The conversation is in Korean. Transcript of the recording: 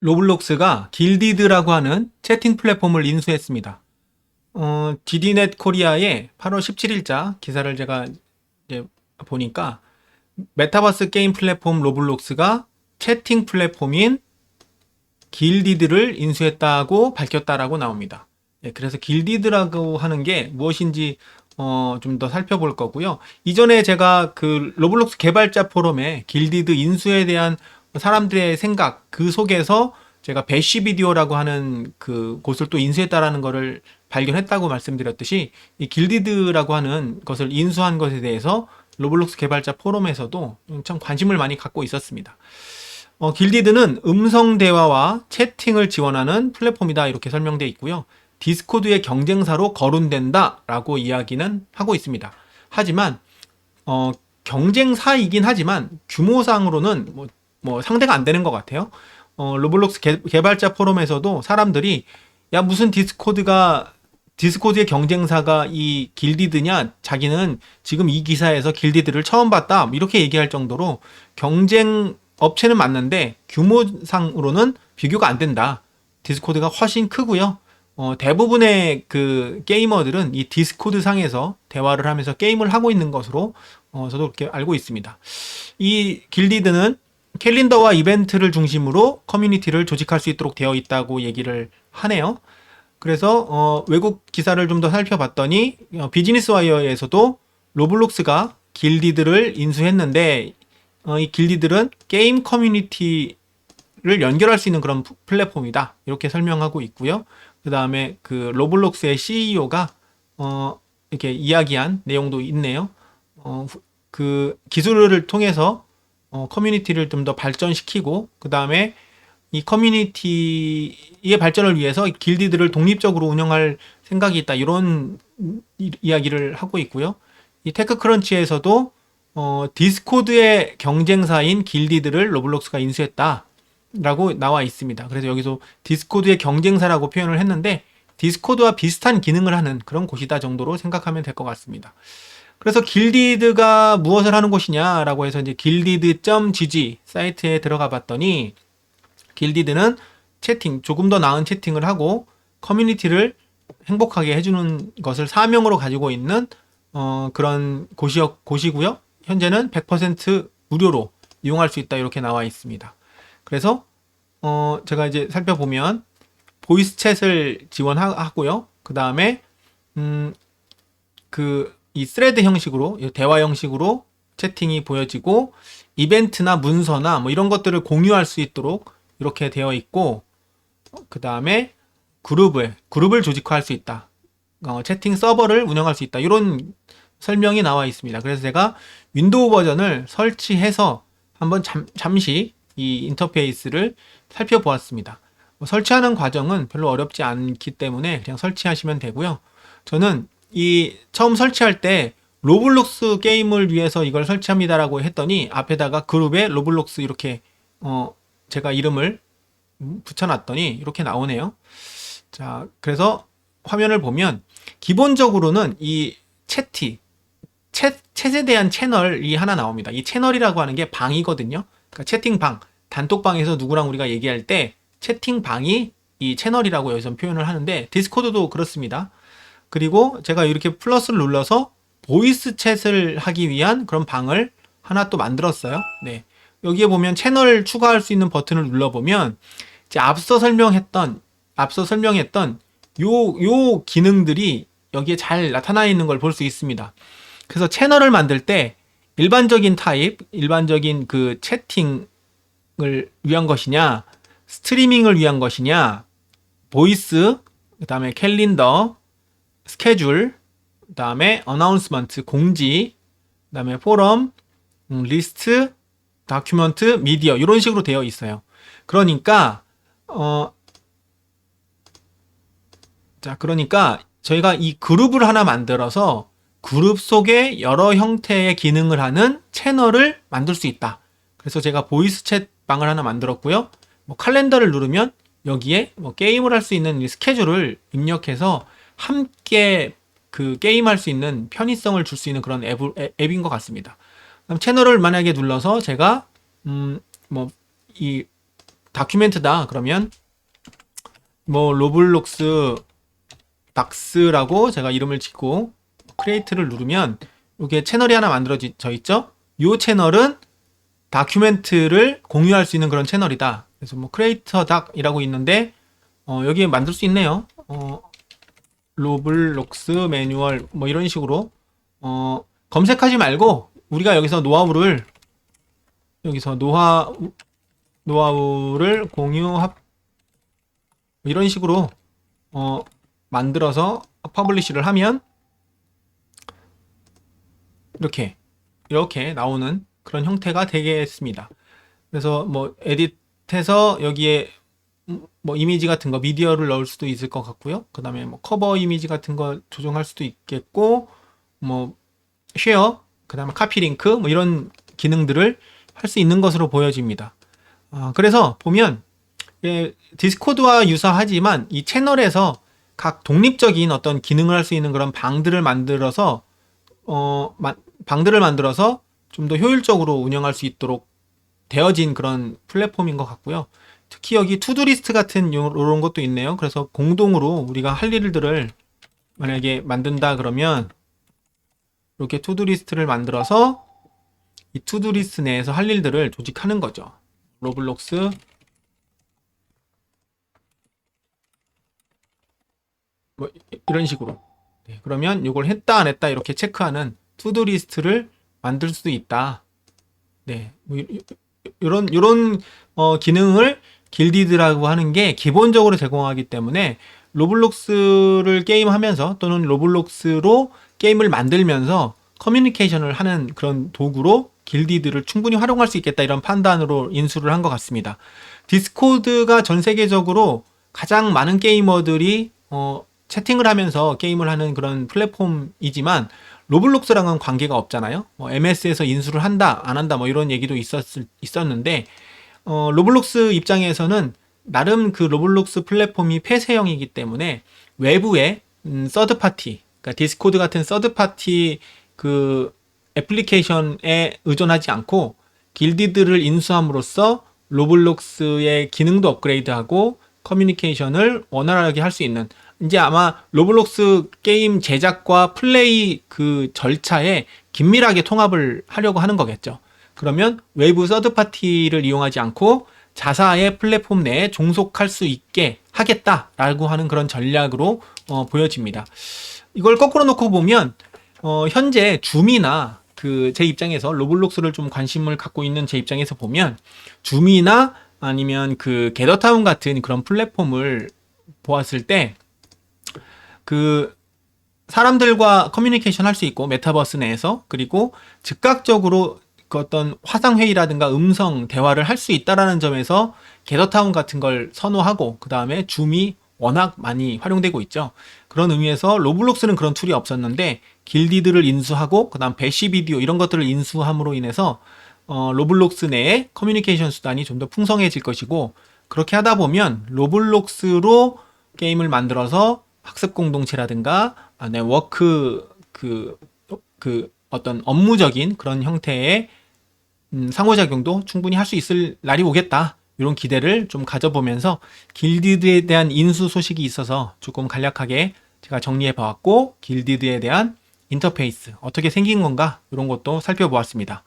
로블록스가 길디드라고 하는 채팅 플랫폼을 인수했습니다. 어, 디디넷 코리아의 8월 17일자 기사를 제가 이제 보니까 메타버스 게임 플랫폼 로블록스가 채팅 플랫폼인 길디드를 인수했다고 밝혔다라고 나옵니다. 예, 그래서 길디드라고 하는 게 무엇인지 어, 좀 더 살펴볼 거고요. 이전에 제가 그 로블록스 개발자 포럼에 길디드 인수에 대한 사람들의 생각 그 속에서 제가 배쉬 비디오라고 하는 그 곳을 또 인수했다라는 거를 발견했다고 말씀드렸듯이 이 길디드라고 하는 것을 인수한 것에 대해서 로블록스 개발자 포럼에서도 참 관심을 많이 갖고 있었습니다. 어, 길디드는 음성 대화와 채팅을 지원하는 플랫폼이다 이렇게 설명되어 있고요. 디스코드의 경쟁사로 거론된다라고 이야기는 하고 있습니다. 하지만 어, 경쟁사이긴 하지만 규모상으로는 뭐, 뭐 상대가 안 되는 것 같아요. 어, 로블록스 개, 개발자 포럼에서도 사람들이 야 무슨 디스코드가 디스코드의 경쟁사가 이 길디드냐? 자기는 지금 이 기사에서 길디드를 처음 봤다. 이렇게 얘기할 정도로 경쟁 업체는 맞는데 규모상으로는 비교가 안 된다. 디스코드가 훨씬 크고요. 어, 대부분의 그 게이머들은 이 디스코드 상에서 대화를 하면서 게임을 하고 있는 것으로 어, 저도 그렇게 알고 있습니다. 이 길디드는 캘린더와 이벤트를 중심으로 커뮤니티를 조직할 수 있도록 되어 있다고 얘기를 하네요. 그래서 어, 외국 기사를 좀 더 살펴봤더니 어, 비즈니스 와이어에서도 로블록스가 길디들을 인수했는데 어, 이 길디들은 게임 커뮤니티를 연결할 수 있는 그런 플랫폼이다 이렇게 설명하고 있고요. 그 다음에 그 로블록스의 CEO가 어, 이렇게 이야기한 내용도 있네요. 어, 그 기술을 통해서 어, 커뮤니티를 좀 더 발전시키고 그 다음에 이 커뮤니티의 발전을 위해서 길디들을 독립적으로 운영할 생각이 있다 이런 이, 이야기를 하고 있고요. 이 테크크런치에서도 어, 디스코드의 경쟁사인 길디들을 로블록스가 인수했다라고 나와 있습니다. 그래서 여기서 디스코드의 경쟁사라고 표현을 했는데 디스코드와 비슷한 기능을 하는 그런 곳이다 정도로 생각하면 될 것 같습니다. 그래서 길디드가 무엇을 하는 곳이냐라고 해서 이제 길디드.gg 사이트에 들어가 봤더니 길디드는 채팅, 조금 더 나은 채팅을 하고 커뮤니티를 행복하게 해주는 것을 사명으로 가지고 있는 어, 그런 곳이, 곳이고요. 현재는 100% 무료로 이용할 수 있다 이렇게 나와 있습니다. 그래서 어, 제가 이제 살펴보면 보이스 챗을 지원하고요. 그 다음에 음, 그 이 스레드 형식으로 대화 형식으로 채팅이 보여지고 이벤트나 문서나 뭐 이런 것들을 공유할 수 있도록 이렇게 되어 있고 그 다음에 그룹을 그룹을 조직화할 수 있다. 어, 채팅 서버를 운영할 수 있다. 이런 설명이 나와 있습니다. 그래서 제가 윈도우 버전을 설치해서 한번 잠, 잠시 이 인터페이스를 살펴보았습니다. 뭐 설치하는 과정은 별로 어렵지 않기 때문에 그냥 설치하시면 되고요. 저는 이 처음 설치할 때 로블록스 게임을 위해서 이걸 설치합니다라고 했더니 앞에다가 그룹에 로블록스 이렇게 어 제가 이름을 붙여놨더니 이렇게 나오네요. 자, 그래서 화면을 보면 기본적으로는 이 채티, 채, 챗에 대한 채널이 하나 나옵니다. 이 채널이라고 하는 게 방이거든요. 그러니까 채팅방, 단톡방에서 누구랑 우리가 얘기할 때 채팅방이 이 채널이라고 여기서 표현을 하는데 디스코드도 그렇습니다. 그리고 제가 이렇게 플러스를 눌러서 보이스 챗을 하기 위한 그런 방을 하나 또 만들었어요. 네. 여기에 보면 채널 추가할 수 있는 버튼을 눌러보면 이제 앞서 설명했던 앞서 설명했던 요 요 기능들이 여기에 잘 나타나 있는 걸 볼 수 있습니다. 그래서 채널을 만들 때 일반적인 타입, 일반적인 그 채팅을 위한 것이냐, 스트리밍을 위한 것이냐, 보이스, 그 다음에 캘린더, 스케줄, 그다음에 어나운스먼트 공지, 그다음에 포럼, 음, 리스트, 다큐먼트, 미디어 이런 식으로 되어 있어요. 그러니까 어 자, 그러니까 저희가 이 그룹을 하나 만들어서 그룹 속에 여러 형태의 기능을 하는 채널을 만들 수 있다. 그래서 제가 보이스 챗 방을 하나 만들었고요. 뭐 칼렌더를 누르면 여기에 뭐 게임을 할 수 있는 스케줄을 입력해서 함께 그 게임할 수 있는 편의성을 줄 수 있는 그런 앱, 앱인 것 같습니다. 그럼 채널을 만약에 눌러서 제가 음 뭐 이 다큐멘트다 그러면 뭐 로블록스 닥스라고 제가 이름을 짓고 크리에이트를 누르면 이게 채널이 하나 만들어져 있죠. 이 채널은 다큐멘트를 공유할 수 있는 그런 채널이다. 그래서 뭐 크리에이터 닥이라고 있는데 어, 여기에 만들 수 있네요. 어, 로블록스 매뉴얼 뭐 이런 식으로 어, 검색하지 말고 우리가 여기서 노하우를 여기서 노하우 노하우를 공유합 이런 식으로 어, 만들어서 퍼블리시를 하면 이렇게 이렇게 나오는 그런 형태가 되겠습니다. 그래서 뭐 에딧해서 여기에 음, 뭐 이미지 같은 거 미디어를 넣을 수도 있을 것 같고요. 그 다음에 뭐 커버 이미지 같은 거 조정할 수도 있겠고 뭐 쉐어 그 다음에 카피 링크 뭐 이런 기능들을 할 수 있는 것으로 보여집니다. 아, 그래서 보면 예, 디스코드와 유사하지만 이 채널에서 각 독립적인 어떤 기능을 할 수 있는 그런 방들을 만들어서 어, 마- 방들을 만들어서 좀 더 효율적으로 운영할 수 있도록 되어진 그런 플랫폼인 것 같고요. 특히 여기 투두 리스트 같은 요- 요런 것도 있네요. 그래서 공동으로 우리가 할 일들을 만약에 만든다 그러면 이렇게 투두 리스트를 만들어서 이 투두 리스트 내에서 할 일들을 조직하는 거죠. 로블록스 뭐 이- 이런 식으로 네, 그러면 이걸 했다 안 했다 이렇게 체크하는 투두 리스트를 만들 수도 있다. 네, 뭐 이런 이런 어, 기능을 길디드라고 하는 게 기본적으로 제공하기 때문에 로블록스를 게임하면서 또는 로블록스로 게임을 만들면서 커뮤니케이션을 하는 그런 도구로 길디드를 충분히 활용할 수 있겠다 이런 판단으로 인수를 한 것 같습니다. 디스코드가 전 세계적으로 가장 많은 게이머들이 어, 채팅을 하면서 게임을 하는 그런 플랫폼이지만 로블록스랑은 관계가 없잖아요. 뭐 MS에서 인수를 한다, 안 한다, 뭐 이런 얘기도 있었을, 있었는데, 어, 로블록스 입장에서는 나름 그 로블록스 플랫폼이 폐쇄형이기 때문에 외부에 음, 서드 파티, 그러니까 디스코드 같은 서드 파티 그 애플리케이션에 의존하지 않고 길디드를 인수함으로써 로블록스의 기능도 업그레이드하고 커뮤니케이션을 원활하게 할 수 있는 이제 아마 로블록스 게임 제작과 플레이 그 절차에 긴밀하게 통합을 하려고 하는 거겠죠. 그러면 외부 서드 파티를 이용하지 않고 자사의 플랫폼 내에 종속할 수 있게 하겠다라고 하는 그런 전략으로 어, 보여집니다. 이걸 거꾸로 놓고 보면 어, 현재 줌이나 그 제 입장에서 로블록스를 좀 관심을 갖고 있는 제 입장에서 보면 줌이나 아니면 그 게더타운 같은 그런 플랫폼을 보았을 때 그 사람들과 커뮤니케이션 할 수 있고 메타버스 내에서 그리고 즉각적으로 그 어떤 화상 회의라든가 음성 대화를 할 수 있다라는 점에서 게더타운 같은 걸 선호하고 그 다음에 줌이 워낙 많이 활용되고 있죠. 그런 의미에서 로블록스는 그런 툴이 없었는데 길디드를 인수하고 그 다음 배시 비디오 이런 것들을 인수함으로 인해서 어, 로블록스 내에 커뮤니케이션 수단이 좀 더 풍성해질 것이고 그렇게 하다 보면 로블록스로 게임을 만들어서 학습 공동체라든가 아, 네, 워크 그, 그 어떤 업무적인 그런 형태의 음, 상호작용도 충분히 할 수 있을 날이 오겠다. 이런 기대를 좀 가져보면서 길디드에 대한 인수 소식이 있어서 조금 간략하게 제가 정리해 봐왔고 길디드에 대한 인터페이스 어떻게 생긴 건가 이런 것도 살펴보았습니다.